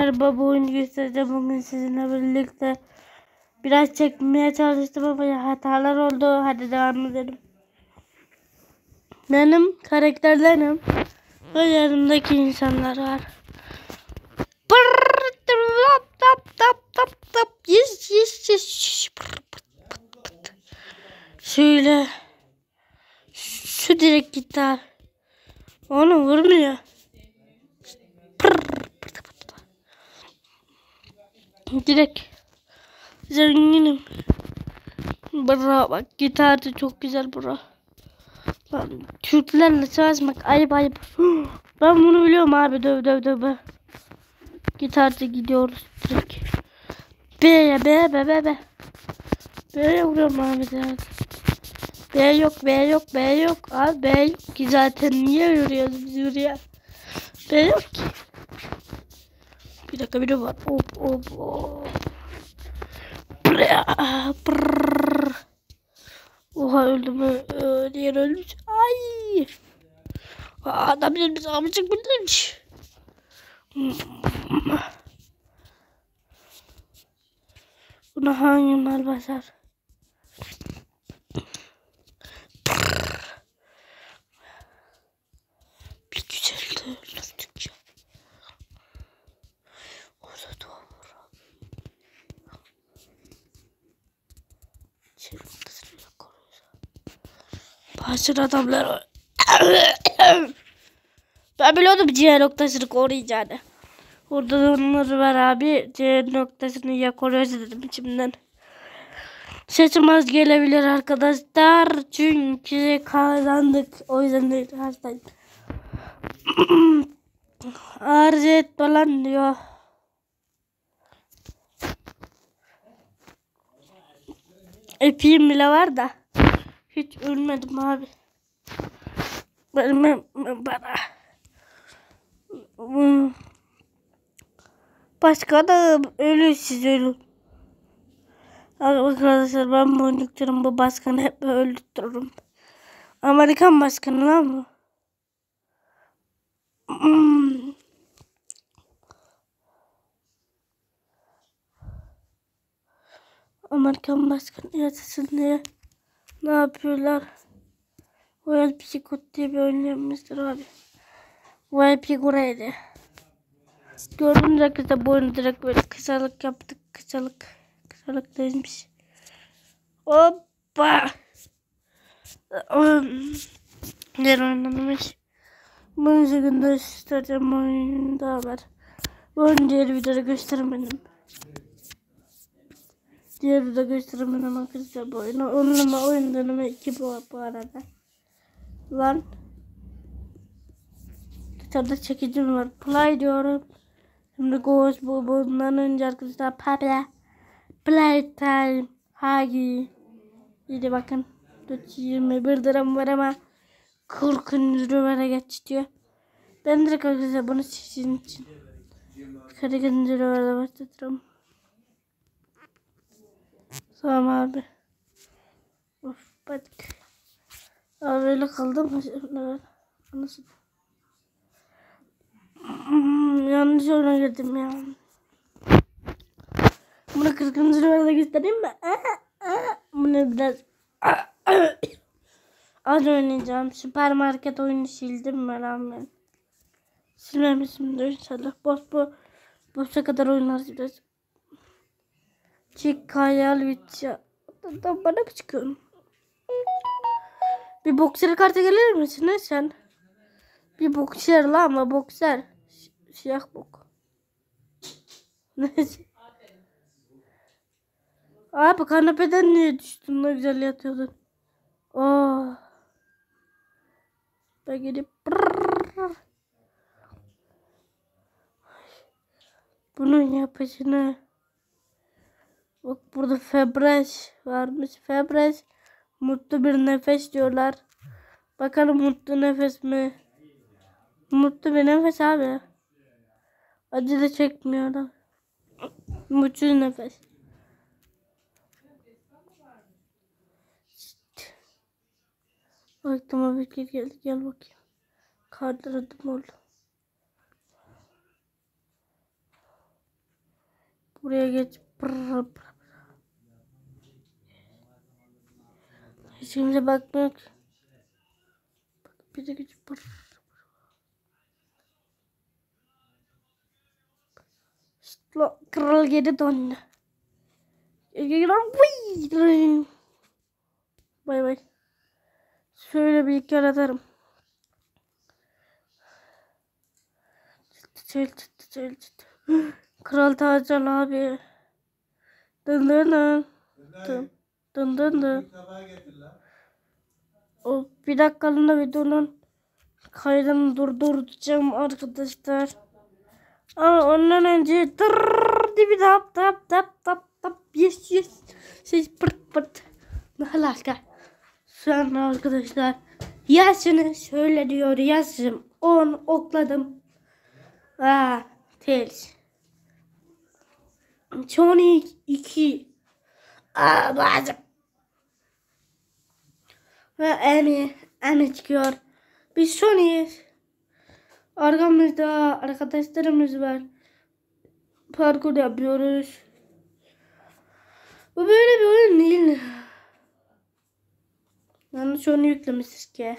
Merhaba bu oyunu göstereceğim bugün sizinle birlikte. Biraz çekmeye çalıştım ama hatalar oldu. Hadi devam edelim. Benim karakterlerim ve yanımdaki insanlar var. Tap tap tap tap tap yes yes yes. Şöyle şu direkt gitar. Onu vurmuyor. Pırr. Direkt zenginim. Bra bak gitar da çok güzel bra. Lan Türklerle çalışmak ayıp ayıp. Ben bunu biliyorum abi döv döv döv. Gitarda gidiyoruz direkt. B'ye B B B B. B'ye vuruyorum abi de. B yok B yok B yok. Abi B yok ki zaten niye yürüyoruz biz yürüyor. B yok ki. Bir dakika biri var. Hop hop hop. Oha öldü mü? Ee, Diğer ölmüş. Ay. Adam ölmüş. Amcık bildirmiş. Buna hangi mal basar? Bir güzel de öldürdük ya. Orada duvar var abi. Bazı adamlar. Ben biliyordum C noktasını koruyacağını. Orada da onları var abi. C noktasını ya koruyoruz dedim içimden. Sesim az gelebilir arkadaşlar. Çünkü kazandık. O yüzden de hastayım. Arz et falan diyor. Epeyim bile var da. Hiç ölmedim abi. Benim bana. Hmm. Başka da ölür siz ölün. Arkadaşlar ben bu oyuncukların bu başkanı hep öldürürüm. Amerikan başkanı lan bu. Hmm. Amerikan başkanı yasasında ne yapıyorlar? Royal Psikot diye bir oyun yapmıştır abi. Royal Pigura'ydı. Gördüğünüz arkadaşlar bu oyunu direkt böyle kısalık yaptık. Kısalık. Kısalık değilmiş. Hoppa. Diğer oynanmış. Bunun şekilde göstereceğim oyun daha var. Bu oyunu diğer videoda gösteremedim. Diğer videoda gösteremedim arkadaşlar bu oyunu. Onunla oyun deneme 2 bu, bu arada. Lan. Dışarıda çekicim var. Play diyorum. Şimdi Ghost bu bundan önce arkadaşlar Pabla. Playtime. Hagi. İyi bakın. 21 liram var ama 40 liraya geç diyor. Ben direkt arkadaşlar bunu sizin için 40 liraya başlatırım. Tamam abi. Of bak. Abi öyle kaldım. Nasıl? Yanlış oyuna girdim ya. Bunu 40. lirada göstereyim mi? Bunu biraz az oynayacağım. Süpermarket oyunu sildim ben rağmen. Silmemişimdir inşallah. Boş bu boşa kadar oynarız biraz. Çık hayal bitya. Bana mı çıkıyorsun? Bir bokser kartı gelir misin ne sen? Bir bokser la ama bokser. Siyah bok. Neyse. Abi kanepeden niye düştün ne güzel yatıyordun. Oh. Ben gidip bunun yapışını bak burada febreş varmış febreş mutlu bir nefes diyorlar bakalım mutlu nefes mi mutlu bir nefes abi acı da çekmiyorlar mutsuz nefes Aklıma bir fikir geldi. Gel bakayım. Kardırdım oldu. buraya geç. Brr, brr. Şimdi bak bak. Bir de geç. Brr. Lo, kral geri döndü. Vıy! Bay bay. Şöyle bir iki atarım. Çıl çıt çıl çıt. Kral Tacan abi. Dın dın dın. Dın dın dın dın. O bir dakikalığına videonun kaydını durduracağım arkadaşlar. Ama ondan önce tırrrr diye bir tap tap tap tap tap yes yes ses pırt pırt. Ne alaka? Sonra arkadaşlar yaşını şöyle diyor yazım. 10 okladım. Aa, Tails. Sonic 2. Aa, bazı. Ve Amy, Amy çıkıyor. Biz Sonic'iz. Arkamızda arkadaşlarımız var. Parkur yapıyoruz. Bu böyle bir oyun değil. Yanlış onu yüklemişiz ki.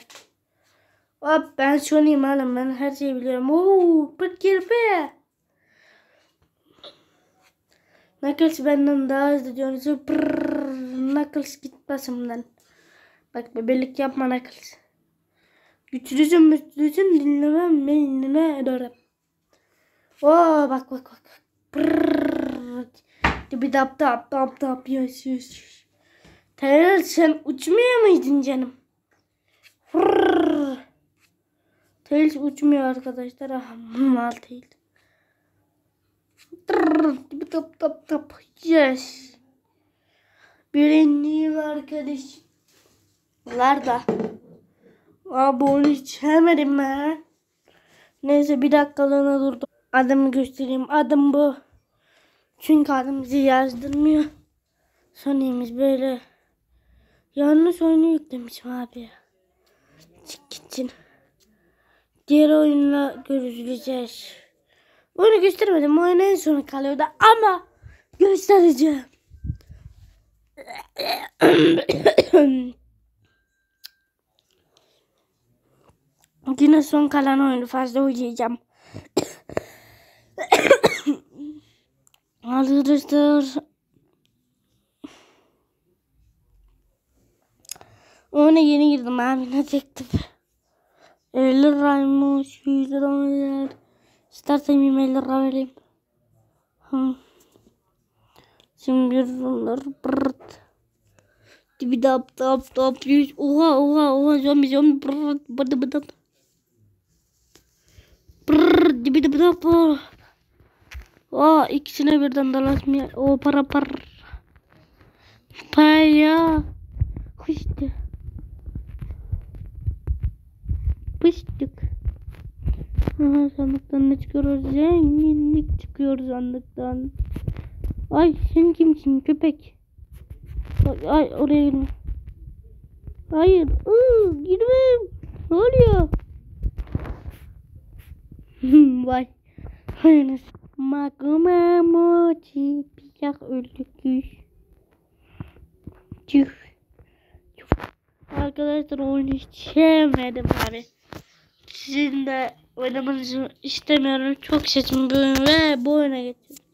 Hop ben Sony'yim oğlum ben her şeyi biliyorum. Oo, bir kirpi. Knuckles benden daha hızlı diyorsunuz. Brrrr, Knuckles git başımdan. Bak bebelik yapma Knuckles. Güçlüsün müçlüsün dinlemem beynine ederim. Oo bak bak bak. Brrrr. Bir dap dap dap dap yes yes. Tayyar sen uçmuyor muydun canım? Tails uçmuyor arkadaşlar. Mal değil. Bir tap tap tap. Yes. Birinciyim arkadaş. Nerede? Abi onu hiç hemedim ben. Neyse bir dakikalığına durdum. Adımı göstereyim. Adım bu. Çünkü adım bizi yazdırmıyor. Sonuyumuz böyle. Yanlış oyunu yüklemişim abi. Çık gitsin. Diğer oyunla görüşeceğiz. Onu göstermedim. Oyun en sona kalıyordu ama göstereceğim. Yine son kalan oyunu fazla oynayacağım. Arkadaşlar Oyuna yeni girdim abi ne teklif. 50 liraymış 100 lira mı İstersen 20 lira vereyim. Hı. Şimdi bunlar bırt. Dibi dap dap dap. Oha oha oha zombi zombi bırt bırt bırt. Brrr, dibi dibi dap. Aa ikisine birden dalaşmıyor. O para para. Para. Kuştu. Pıştık. Aha sandıktan ne çıkıyoruz? Zenginlik çıkıyor sandıktan. Ay sen kimsin köpek? Ay, ay oraya girme. Hayır. Iı, girmem. Ne oluyor? Vay. Hayır. Magma mochi pijak öldük. Tüh. Arkadaşlar oyunu hiç sevmedim abi. Sizin de oynamanızı istemiyorum. Çok seçim bir ve bu oyuna geçiyorum.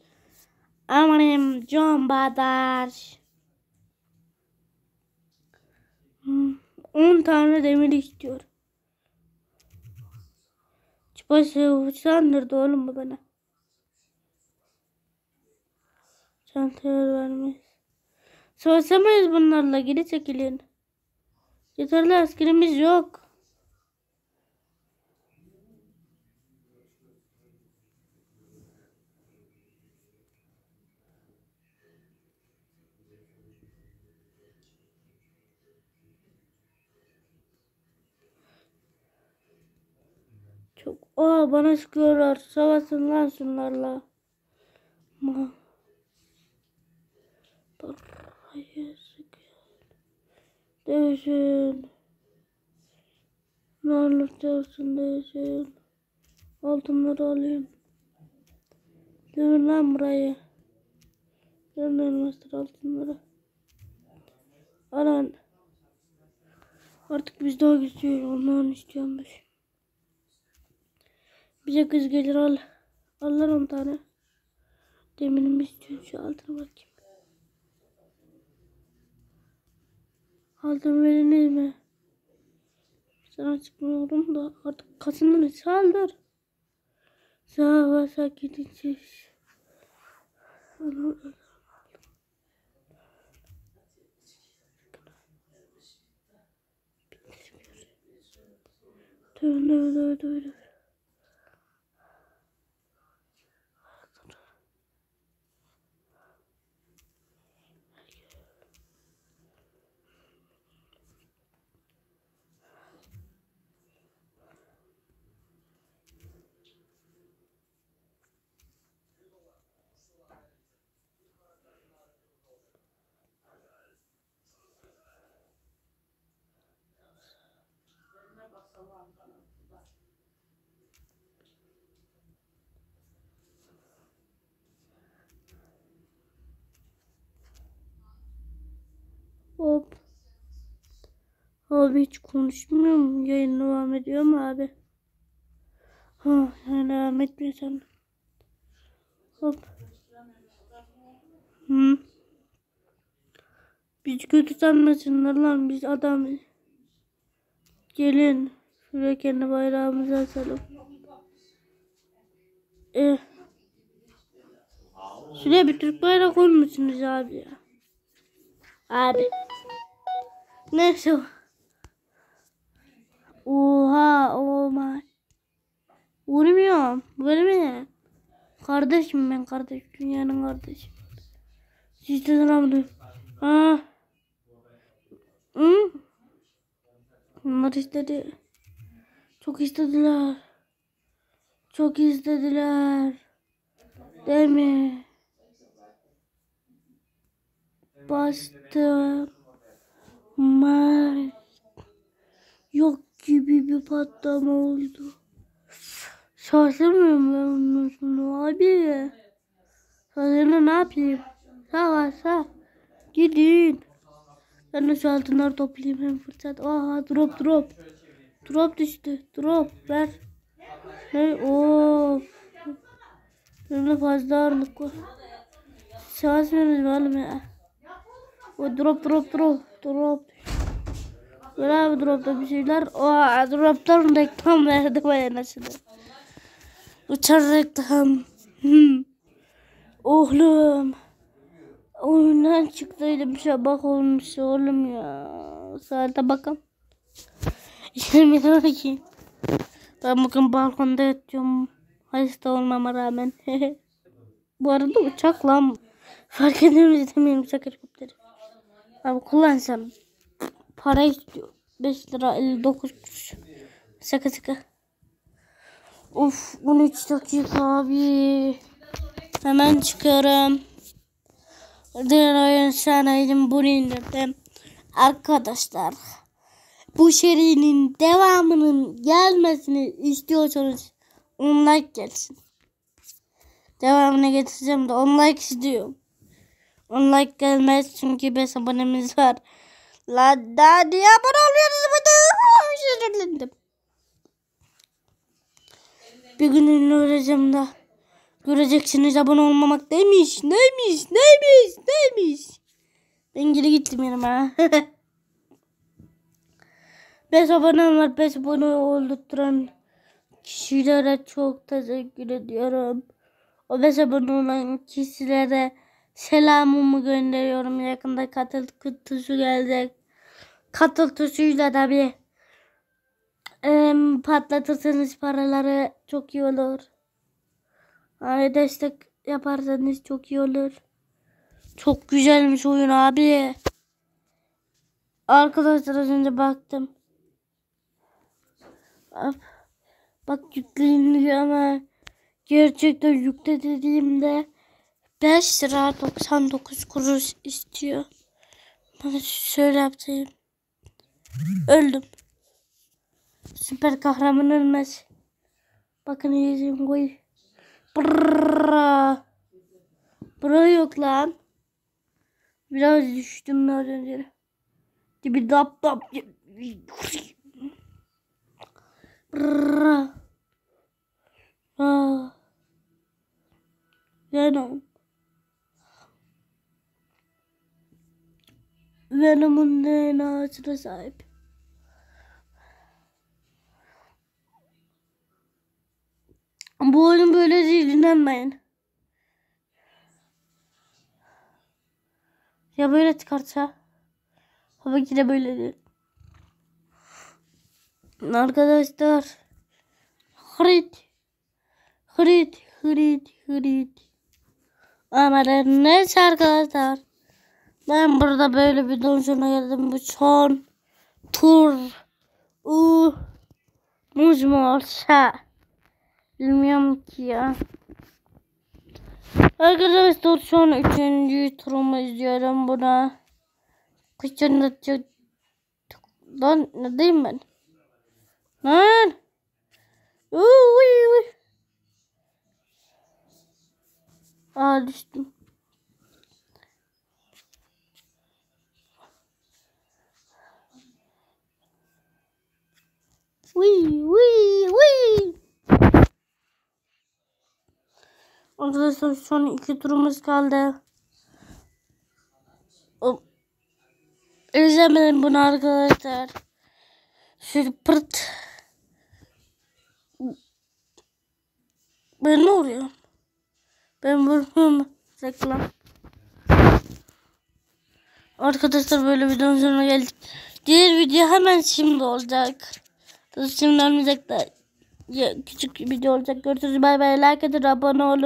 Amanım John Badar. 10 tane demir istiyor. Çıpası sandırdı oğlum bu bana. Çantaya vermez. Savaşamayız bunlarla geri çekilin. Yeterli askerimiz yok. Aa bana sıkıyorlar. Savaşın lan şunlarla. Ma. Parayı sıkıyor. Dövüşün. Ne olursa dövüşün. Altınları alayım. Dövün lan burayı. De elmaslar altınları. Alan. Artık biz daha güçlüyüz. Ondan istiyorum ben. Bize kız gelir al. Alır on tane. Deminim istiyor şu altına bakayım. Altın verilir mi? Sana çıkmıyorum da artık kasını saldır. Sağa sakin gideceğiz. Dön dön dön dön. Hop. Abi hiç konuşmuyor mu? Yayın devam ediyor mu abi? Ha, devam etmiyor sen. Hop. Hı. Biz kötü sanmasınlar lan biz adam. Gelin. Şuraya kendi bayrağımızı asalım. Eh. Şuraya bir Türk bayrağı koymuşsunuz abi ya. Abi. Neyse. Oha, oh my. Vurmuyorum. Mi? Kardeşim ben kardeş. Dünyanın kardeşi. Siz de selamlı. Ha. Hı? Onlar istedi. Çok istediler. Çok istediler. Değil mi? Bastım. Mar. Yok gibi bir patlama oldu. Şaşırmıyorum ben ondan sonra abi. Şaşırma ne yapayım? Sağ var sağ. Gidin. Ben de şu altınları toplayayım hem fırsat. Aha drop drop. Drop düştü. Drop ver. Ne? Of. Benim fazla ağırlık var. Savaşmıyoruz oğlum ya. O drop drop drop. Drop. Ver abi dropta bir şeyler. O droptan reklam verdi bana nasıl. Uçar reklam. Hmm. Oğlum. Oyundan çıktıydım sabah olmuş oğlum ya. Saate bakalım. 20 12. Ben bugün balkonda yatıyorum. Hasta olmama rağmen. Bu arada uçak lan. Fark ediyorum istemiyorum uçak helikopteri. Abi kullansam. Para istiyor. 5 lira 59 kuruş. Şaka şaka. Of 13 dakika abi. Hemen çıkıyorum. Diğer oyun sanayim bunu indirdim. Arkadaşlar bu serinin devamının gelmesini istiyorsanız 10 like gelsin. Devamını getireceğim de 10 like istiyorum. 10 like gelmez çünkü 5 abonemiz var. La daha niye abone oluyorsunuz? Üzüldüm. Bir gün ünlü da. Göreceksiniz abone olmamak neymiş, neymiş, neymiş, neymiş. Ben geri gittim yanıma. 5 abonem var. 5 abone oldurtturan kişilere çok teşekkür ediyorum. O 5 abone olan kişilere selamımı gönderiyorum. Yakında katıl kutusu gelecek. Katıl tuşuyla tabi. Ee, patlatırsanız paraları çok iyi olur. Hani destek yaparsanız çok iyi olur. Çok güzelmiş oyun abi. Arkadaşlar az önce baktım. Bak yükleniyor ama gerçekten yükle dediğimde 5 lira 99 kuruş istiyor. Ben şöyle yapayım. Öldüm. Süper kahraman ölmez. Bakın yüzüm koy. Brrrra. Bura yok lan. Biraz düştüm az önce. Bir dap dap. Brrrr. Ah. Venom. Venom'un DNA'sına sahip. Bu oyun böyle değil inanmayın. Ya böyle çıkarsa? Tabii ki böyle değil. Arkadaşlar. Hrit. Hrit. Hrit. Hrit. Ama neyse arkadaşlar. Ben burada böyle bir donjona geldim. Bu son tur. Uh. Muz mu olsa? Bilmiyorum ki ya. Arkadaşlar son üçüncü turumu izliyorum buna. Kışın çok... Lan ne diyeyim ben? Lan! Uy uy uy. Aa düştüm. Uy uy uy. Arkadaşlar son iki turumuz kaldı. O- İzlemeyin bunu arkadaşlar. Şöyle. Ben ne oluyorum? Ben vuruyorum. Reklam. Arkadaşlar böyle videonun sonuna geldik. Diğer video hemen şimdi olacak. Şimdi ya, küçük bir video olacak. Görüşürüz. Bay bay. Like edin. Abone olun.